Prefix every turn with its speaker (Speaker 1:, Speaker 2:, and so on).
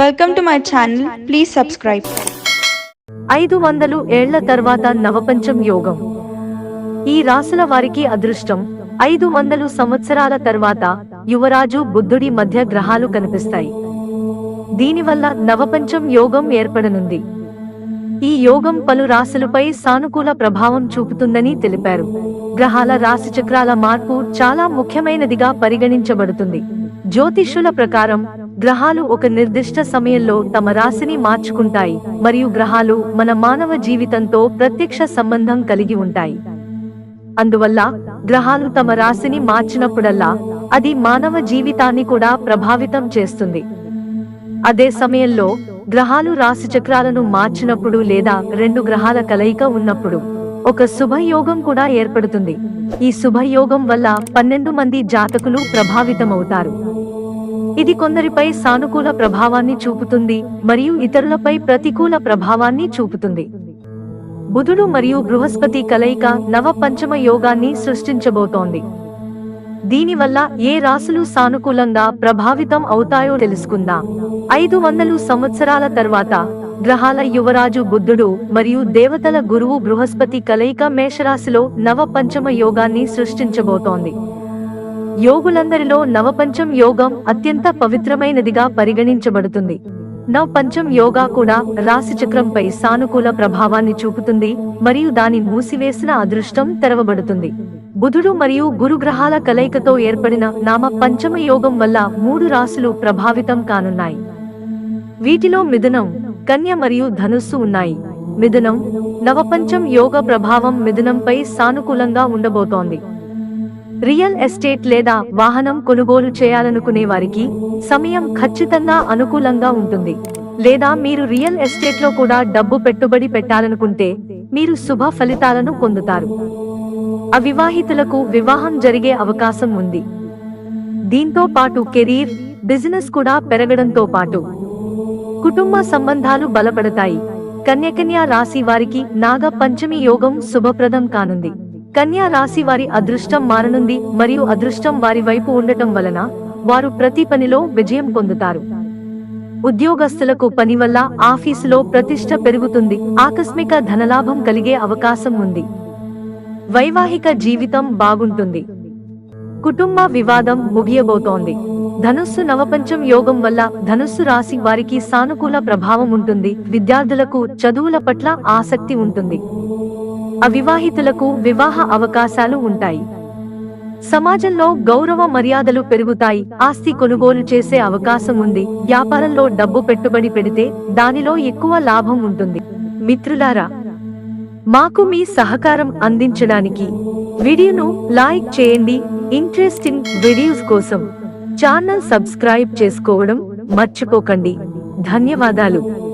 Speaker 1: Welcome to my channel please subscribe
Speaker 2: ఐదు వందలు ఏళ్ళ తర్వాత నవపంచం యోగం. ఈ రాసుల వారికి అదృష్టం. ఐదు వందలు సంవత్సరాల తర్వాత యువరాజు బుద్ధుడి మధ్య గ్రహాలు కనిపిస్తాయి. దీనివల్ల నవపంచం యోగం ఏర్పడనుంది. ఈ యోగం పలు రాశులపై సానుకూల ప్రభావం చూపుతుందని తెలిపారు. గ్రహాల రాశి చక్రాల మార్పు చాలా ముఖ్యమైనదిగా పరిగణించబడుతుంది. జ్యోతిష్యుల ప్రకారం గ్రహాలు ఒక నిర్దిష్ట సమయంలో తమ రాశిని మార్చుకుంటాయి మరియు గ్రహాలు మన మానవ జీవితంతో ప్రత్యక్ష సంబంధం కలిగి ఉంటాయి. అందువల్ల గ్రహాలు తమ రాశిని మార్చినప్పుడల్లా అది మానవ జీవితాన్ని కూడా ప్రభావితం చేస్తుంది. అదే సమయంలో గ్రహాలు రాశి చక్రాలను మార్చినప్పుడు లేదా రెండు గ్రహాల కలయిక ఉన్నప్పుడు ఒక శుభయోగం కూడా ఏర్పడుతుంది. ఈ శుభయోగం వల్ల పన్నెండు మంది జాతకులు ప్రభావితమవుతారు. ఇది కొందరిపై సానుకూల ప్రభావాన్ని చూపుతుంది మరియు ఇతరులపై ప్రతికూల ప్రభావాన్ని చూపుతుంది. బుధుడు మరియు బృహస్పతి కలయిక నవ పంచమ యోగాన్ని సృష్టించబోతోంది. దీనివల్ల ఏ రాసులు సానుకూలంగా ప్రభావితం అవుతాయో తెలుసుకుందాం. ఐదు వందలు సంవత్సరాల తర్వాత గ్రహాల యువరాజు బుద్ధుడు మరియు దేవతల గురువు బృహస్పతి కలయిక మేషరాశిలో నవ పంచమ యోగాన్ని సృష్టించబోతోంది. యోగులందరిలో నవపంచం యోగం అత్యంత పవిత్రమైనదిగా పరిగణించబడుతుంది. నవపంచం యోగా కూడా రాశిచక్రంపై సానుకూల ప్రభావాన్ని చూపుతుంది మరియు దాని మూసివేసిన అదృష్టం తెరవబడుతుంది. బుధుడు మరియు గురుగ్రహాల కలయికతో ఏర్పడిన నామ పంచమ యోగం వల్ల మూడు రాశులు ప్రభావితం కానున్నాయి. వీటిలో మిథునం కన్య మరియు ధనుస్సు ఉన్నాయి. మిథునం నవపంచం యోగ ప్రభావం మిథునంపై సానుకూలంగా ఉండబోతోంది. రియల్ ఎస్టేట్ లేదా వాహనం కొనుగోలు చేయాలనుకునే వారికి సమయం ఖచ్చితంగా అనుకూలంగా ఉంటుంది. లేదా మీరు రియల్ ఎస్టేట్లో కూడా డబ్బు పెట్టుబడి పెట్టాలనుకుంటే మీరు శుభ ఫలితాలను పొందుతారు. అవివాహితులకు వివాహం జరిగే అవకాశం ఉంది. దీంతో పాటు కెరీర్ బిజినెస్ కూడా పెరగడంతో పాటు కుటుంబ సంబంధాలు బలపడతాయి. కన్యకన్యా రాశి వారికి నాగ పంచమి యోగం శుభప్రదం కానుంది. కన్యా రాశి వారి అదృష్టం మారనుంది మరియు అదృష్టం వారి వైపు ఉండటం వలన వారు ప్రతి పనిలో విజయం పొందుతారు. ఉద్యోగస్తులకు పని వల్ల ఆఫీసులో ప్రతిష్ట పెరుగుతుంది ఆకస్మిక ధనలాభం కలిగే అవకాశం ఉంది. వైవాహిక జీవితం బాగుంటుంది. కుటుంబ వివాదం ముగియబోతోంది. ధనుస్సు నవపంచం యోగం వల్ల ధనుస్సు రాశి వారికి సానుకూల ప్రభావం ఉంటుంది విద్యార్థులకు చదువుల పట్ల ఆసక్తి ఉంటుంది. అవివాహితులకు వివాహ అవకాశాలు ఉంటాయి. సమాజంలో గౌరవ మర్యాదలు పెరుగుతాయి. ఆస్తి కొనుగోలు చేసే అవకాశం ఉంది. వ్యాపారంలో డబ్బు పెట్టుబడి పెడితే దానిలో ఎక్కువ లాభం ఉంటుంది. మిత్రులారా మాకు మీ సహకారం అందించడానికి వీడియోను లైక్ చేయండి. ఇంట్రెస్టింగ్ వీడియోస్ కోసం ఛానల్ సబ్స్క్రైబ్ చేసుకోవడం మర్చిపోకండి. ధన్యవాదాలు.